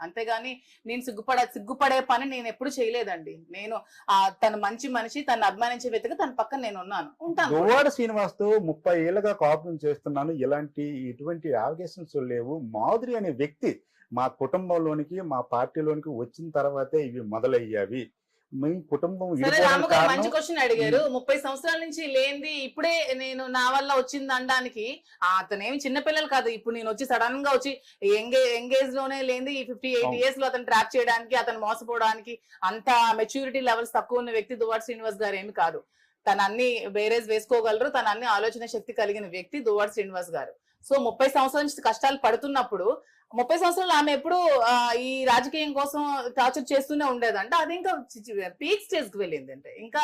అంతేగాని నేను సిగ్గుపడ సిగ్గుపడే పని నేను ఎప్పుడు చేయలేదండి. నేను ఆ తన మంచి మనిషి తను అభిమానించే వ్యక్తిగా తన పక్కన నేను ఉన్నాను. ఉంటాను గోవాడ దువ్వాడ శ్రీనివాస్తో ముప్పై ఏళ్ళగా కాపురం చేస్తున్నాను. ఇలాంటి ఇటువంటి అవకాశన్స్ లేవు. మాధురి అనే వ్యక్తి మా కుటుంబంలోనికి మా పార్టీలోనికి వచ్చిన తర్వాతే ఇవి మొదలయ్యావి. మీ కుటుంబం మంచి క్వశ్చన్ అడిగారు. ముప్పై సంవత్సరాల నుంచి లేనిది ఇప్పుడే నేను నా వల్ల వచ్చింది అనడానికి అతనేమి చిన్నపిల్లలు కాదు. ఇప్పుడు నేను వచ్చి సడన్గా వచ్చి ఎంగే ఎంగేజ్లోనే లేనిది ఫిఫ్టీ ఎయిట్. ఇయర్స్లో అతను ట్రాప్ చేయడానికి అతను మోసపోవడానికి అంత మెచ్యూరిటీ లెవెల్స్ తక్కువ ఉన్న వ్యక్తి దువాడ్ శ్రీనివాస్ గారు ఏమి కాదు. తను అన్ని వేరేజ్ వేసుకోగలరు తన అన్ని ఆలోచన శక్తి కలిగిన వ్యక్తి దువాడ్ శ్రీనివాస్ గారు. సో ముప్పై సంవత్సరాల నుంచి కష్టాలు పడుతున్నప్పుడు ముప్పై సంవత్సరాలు ఆమె ఎప్పుడు ఈ రాజకీయం కోసం టార్చర్ చేస్తూనే ఉండేదంట. అది ఇంకా పీక్ స్టేజ్కి వెళ్ళింది అంటే ఇంకా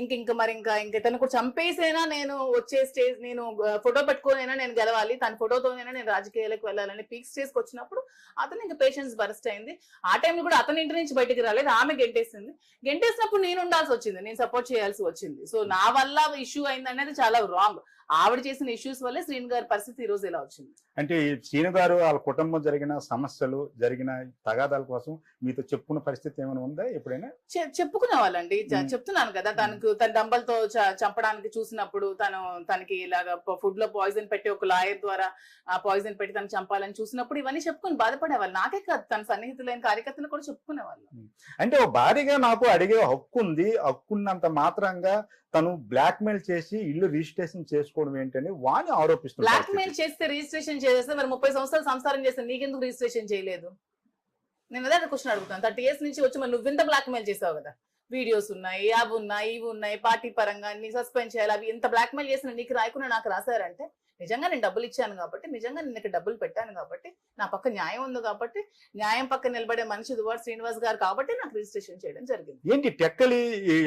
ఇంక ఇంకా మరి ఇంకా ఇంకా తను కూడా చంపేసైనా నేను వచ్చే స్టేజ్ నేను ఫోటో పెట్టుకోనైనా నేను గెలవాలి. తన ఫోటోతోనైనా నేను రాజకీయాలకు వెళ్ళాలని పీక్ స్టేజ్కి వచ్చినప్పుడు అతను ఇంకా పేషెన్స్ బరస్ట్ అయింది. ఆ టైంలో కూడా అతని ఇంటి నుంచి బయటికి రాలేదు. ఆమె గెంటేసింది. గెంటేసినప్పుడు నేను ఉండాల్సి వచ్చింది. నేను సపోర్ట్ చేయాల్సి వచ్చింది. సో నా వల్ల ఇష్యూ అయింది అనేది చాలా రాంగ్. ఆవిడ చేసిన ఇష్యూస్ వల్లే శ్రీను గారి పరిస్థితి ఈ రోజు ఇలా వచ్చింది. అంటే శ్రీను గారు వాళ్ళ కుటుంబం జరిగిన సమస్యలు జరిగిన తగాదాల కోసం మీతో చెప్పుకున్న పరిస్థితి ఏమైనా ఉందా ఎప్పుడైనా? చెప్పుకునే వాళ్ళండి. చెప్తున్నాను కదా తనకు తన డంబల్తో చంపడానికి చూసినప్పుడు తను తనకి ఇలాగా ఫుడ్లో పాయిజన్ పెట్టి ఒక లాయర్ ద్వారా ఆ పాయిజన్ పెట్టి తను చంపాలని చూసినప్పుడు ఇవన్నీ చెప్పుకుని బాధపడేవాళ్ళు నాకే కాదు తన సన్నిహితులైన కార్యకర్తలు కూడా చెప్పుకునేవాళ్ళు అంటే ఓ భారీగా నాకు అడిగే హక్కు ఉంది. హక్కున్నంత మాత్రంగా తను బ్లాక్ మెయిల్ చేసి ఇల్లు రిజిస్ట్రేషన్ చేసుకోవడం ఏంటని వాణి బ్లాక్ ఆరోపిస్తున్నారు మెయిల్ చేస్తే రిజిస్ట్రేషన్ చేస్తే మరి ముప్పై సంవత్సరాలు సంసారం చేస్తే నీకెందుకు రిజిస్ట్రేషన్ చేయలేదు? నేను అదే క్వశ్చన్ అడుగుతాను. థర్టీ ఇయర్స్ నుంచి వచ్చి మరి నువ్వింత బ్లాక్ మెయిల్ చేసావు కదా? వీడియోస్ ఉన్నాయి అవి ఉన్నాయి ఇవి ఉన్నాయి పార్టీ పరంగా నీ సస్పెండ్ చేయాలి అవి ఇంత బ్లాక్ మెయిల్ చేసిన నీకు రాయకుండా నాకు రాశారంటే నిజంగా నేను డబ్బులు ఇచ్చాను కాబట్టి నిజంగా నేను ఇక్కడ డబ్బులు పెట్టాను కాబట్టి నా పక్క న్యాయం ఉంది కాబట్టి న్యాయం పక్క నిలబడే మనిషి దువార్ శ్రీనివాస్ గారు కాబట్టి నాకు రిజిస్ట్రేషన్ చేయడం జరిగింది. ఏంటి టెక్కలి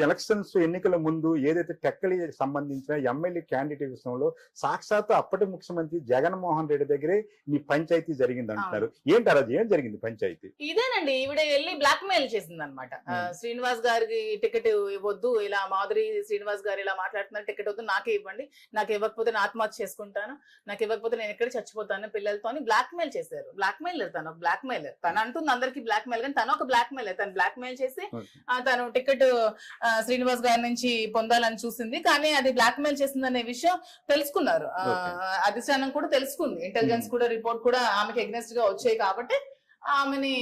ఎలక్షన్స్ ఎన్నికల ముందు ఏదైతే టెక్కలి సంబంధించిన ఎమ్మెల్యే క్యాండిడేట్ విషయంలో సాక్షాత్ అప్పటి ముఖ్యమంత్రి జగన్మోహన్ రెడ్డి దగ్గరే మీ పంచాయతీ జరిగింది అంటున్నారు ఏంటి అది ఏం జరిగింది పంచాయతీ? ఇదేనండి ఈవిడ వెళ్ళి బ్లాక్ మెయిల్ చేసింది అనమాట. శ్రీనివాస్ గారికి టికెట్ ఇవ్వద్దు ఇలా మాధురి శ్రీనివాస్ గారు ఇలా మాట్లాడుతున్నారు టికెట్ వద్దు నాకే ఇవ్వండి నాకు ఇవ్వకపోతే ఆత్మహత్య చేసుకుంటాను నాకు ఇవ్వకపోతే నేను ఎక్కడ చచ్చిపోతాను పిల్లలతో అని బ్లాక్ మెయిల్ చేశారు. బ్లాక్ మెయిల్ తను బ్లాక్ మెయిల్ తను అంటుంది అందరికి బ్లాక్ మెయిల్ కానీ తను ఒక బ్లాక్ మెయిల్ తను బ్లాక్ మెయిల్ చేసి తను టికెట్ శ్రీనివాస్ గారి నుంచి పొందాలని చూసింది కానీ అది బ్లాక్ మెయిల్ చేసింది అనే విషయం తెలుసుకున్నారు. అధిష్టానం కూడా తెలుసుకుంది. ఇంటెలిజెన్స్ కూడా రిపోర్ట్ కూడా ఆమెకి ఎగ్నెస్ట్గా వచ్చాయి కాబట్టి ఆమెని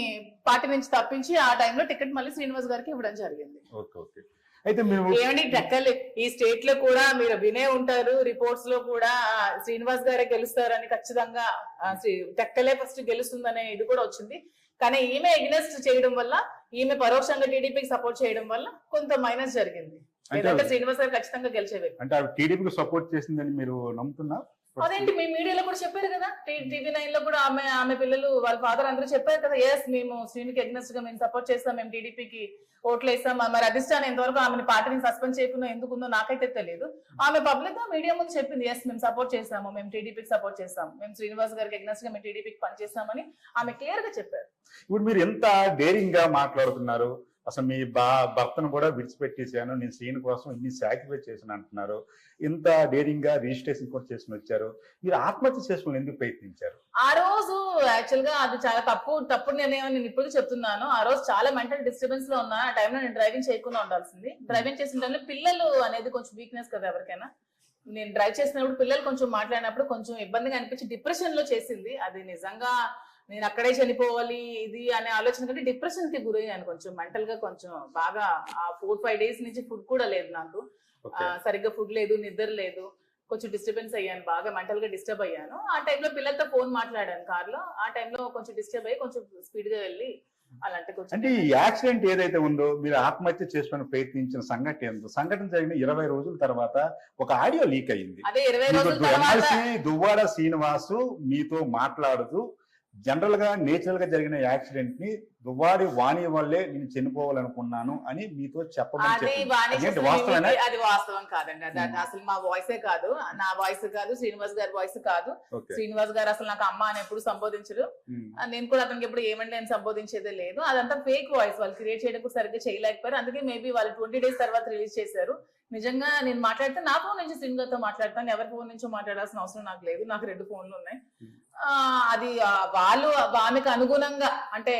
పార్టీ నుంచి తప్పించి ఆ టైంలో టికెట్ మళ్ళీ శ్రీనివాస్ గారికి ఇవ్వడం జరిగింది. ఓకే ఓకే అయితే మేము ఏమండి టెక్కలే ఈ స్టేట్లో కూడా మీరు వినే ఉంటారు రిపోర్ట్స్లో కూడా శ్రీనివాస్ గారే గెలుస్తారని ఖచ్చితంగా టెక్కలే ఫస్ట్ గెలుస్తుందనే ఇది కూడా వచ్చింది. కానీ ఈమె ఎగ్నెస్ట్ చేయడం వల్ల ఈమె పరోక్షంగా టీడీపీకి సపోర్ట్ చేయడం వల్ల కొంత మైనస్ జరిగింది. శ్రీనివాస్ గారు ఖచ్చితంగా గెలిచే వ్యక్తి. అంటే టీడీపీకి సపోర్ట్ చేసిందని మీరు నమ్ముతున్నా అదేంటి మీ మీడియాలో కూడా చెప్పారు కదా. టీవీ నైన్లో కూడా ఆమె ఆమె పిల్లలు వాళ్ళ ఫాదర్ అందరూ చెప్పారు కదా ఎస్ మేము శ్రీనికి అగ్నెస్ట్గా మేము సపోర్ట్ చేస్తాం మేము టీడీపీకి ఓట్లు వేస్తాం. మరి అధిష్టానం ఎంతవరకు ఆమెను పార్టీని సస్పెండ్ చేయకుండా ఎందుకు ఉందో నాకైతే తెలియదు. ఆమె పబ్లిక్గా మీడియా ముందు చెప్పింది ఎస్ మేము సపోర్ట్ చేస్తాము మేము టీడీపీకి సపోర్ట్ చేస్తాం మేము శ్రీనివాస్ గారికి అగ్నెస్ట్గా మేము టీడీపీకి పనిచేస్తామని ఆమె క్లియర్గా చెప్పారు. ఇప్పుడు మీరు ఎంత డేరింగ్గా మాట్లాడుతున్నారు? అసలు మీ బా భర్తను కూడా విడిచిపెట్టేసాను నేను సీన్ కోసం ఇన్ని సాక్రిఫైస్ చేసిన అంటున్నారు. ఇంత డేరింగ్గా రిజిస్ట్రేషన్ కూడా చేసుకుని వచ్చారు. మీరు ఆత్మహత్య చేసుకుని ఎందుకు ప్రయత్నించారు? ఆ రోజు యాక్చువల్గా అది చాలా తప్పు తప్పుడు నిర్ణయం నేను ఇప్పుడు చెప్తున్నాను. ఆ రోజు చాలా మెంటల్ డిస్టర్బెన్స్లో ఉన్నా ఆ టైంలో నేను డ్రైవింగ్ చేయకుండా ఉండాల్సింది. డ్రైవింగ్ చేసిన టైంలో పిల్లలు అనేది కొంచెం వీక్నెస్ కదా ఎవరికైనా. నేను డ్రైవ్ చేసినప్పుడు పిల్లలు కొంచెం మాట్లాడినప్పుడు కొంచెం ఇబ్బందిగా అనిపించి డిప్రెషన్లో చేసింది. అది నిజంగా నేను అక్కడే చనిపోవాలి ఇది అనే ఆలోచన కంటే డిప్రెషన్కి గురయ్యాను కొంచెం మెంటల్గా కొంచెం బాగా. ఆ ఫోర్ ఫైవ్ డేస్ నుంచి ఫుడ్ కూడా లేదు నాకు. సరిగ్గా ఫుడ్ లేదు నిద్ర లేదు కొంచెం డిస్టర్బెన్స్ అయ్యాను బాగా మెంటల్గా డిస్టర్బ్ అయ్యాను. ఆ టైంలో పిల్లలతో ఫోన్ మాట్లాడాను కార్లో ఆ టైంలో కొంచెం డిస్టర్బ్ అయ్యి కొంచెం స్పీడ్గా వెళ్ళి అంటే ఈ యాక్సిడెంట్ ఏదైతే ఉందో మీరు ఆత్మహత్య చేసుకుని ప్రయత్నించిన సంఘటన ఏందో సంఘటన జరిగిన ఇరవై రోజుల తర్వాత ఒక audio leak MLC Duvvada Srinivasu మీతో మాట్లాడుతూ జనరల్గా నేచురల్గా జరిగిన యాక్సిడెంట్ని దువ్వాడి వాణి వల్లే నేను చనిపోవాలనుకున్నాను అని మీతో చెప్పమని వాస్తవేనా? mimicry- అది వాస్తవం కాదండి. అసలు మా వాయిసే కాదు. నా వాయిస్ కాదు శ్రీనివాస్ గారి వాయిస్ కాదు. శ్రీనివాస్ గారు అసలు నాకు అమ్మ అని ఎప్పుడు సంబోధించరు. నేను కూడా అతనికి ఎప్పుడు ఏమండి అని సంబోధించేదే లేదు. అదంతా ఫేక్ వాయిస్. వాళ్ళు క్రియేట్ చేయడం కూడా సరిగ్గా చేయలేకపోయారు. అందుకే మేబీ వాళ్ళు ట్వంటీ డేస్ తర్వాత రిలీజ్ చేశారు. నిజంగా నేను మాట్లాడితే నా ఫోన్ నుంచి సింగర్తో మాట్లాడతాను. ఎవరి ఫోన్ నుంచో మాట్లాడాల్సిన అవసరం నాకు లేదు. నాకు రెండు ఫోన్లు ఉన్నాయి. అది వాళ్ళు ఆమెకు అనుగుణంగా అంటే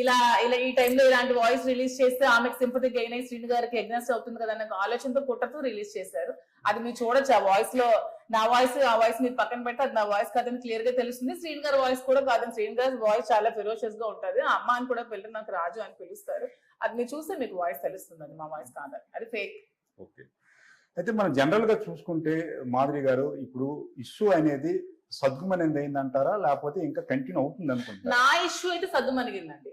ఇలా ఇలా ఈ టైంలో ఇలాంటి వాయిస్ రిలీజ్ చేస్తే ఆమెకు సింపతి గెయిన్ అయ్యి శ్రీను గారికి ఎగ్నెస్ట్ అవుతుంది కదా అన్న ఆలోచనతో కుట్రతో రిలీజ్ చేశారు. అది మీరు చూడొచ్చు ఆ వాయిస్లో నా వాయిస్ ఆ వాయిస్ మీరు పక్కన పెడితే అది నా వాయిస్ కాదని క్లియర్గా తెలుస్తుంది. శ్రీను గారి వాయిస్ కూడా కాదని శ్రీను గారి వాయిస్ చాలా ఫెరోషియస్గా ఉంటది. అమ్మ అని కూడా పిల్లలు నాకు రాజు అని పిలుస్తారు. అది మీరు చూస్తే మీకు వాయిస్ తెలుస్తుంది అది మా వాయిస్ కాదని. అది ఫేక్ ఓకే. అయితే మనం జనరల్గా చూసుకుంటే మాధురి గారు ఇప్పుడు ఇష్యూ అనేది సద్గుమనింది అయిందంటారా లేకపోతే ఇంకా కంటిన్యూ అవుతుంది అనుకుంటున్నా నా ఇష్యూ అయితే సద్గుమనిగిందండి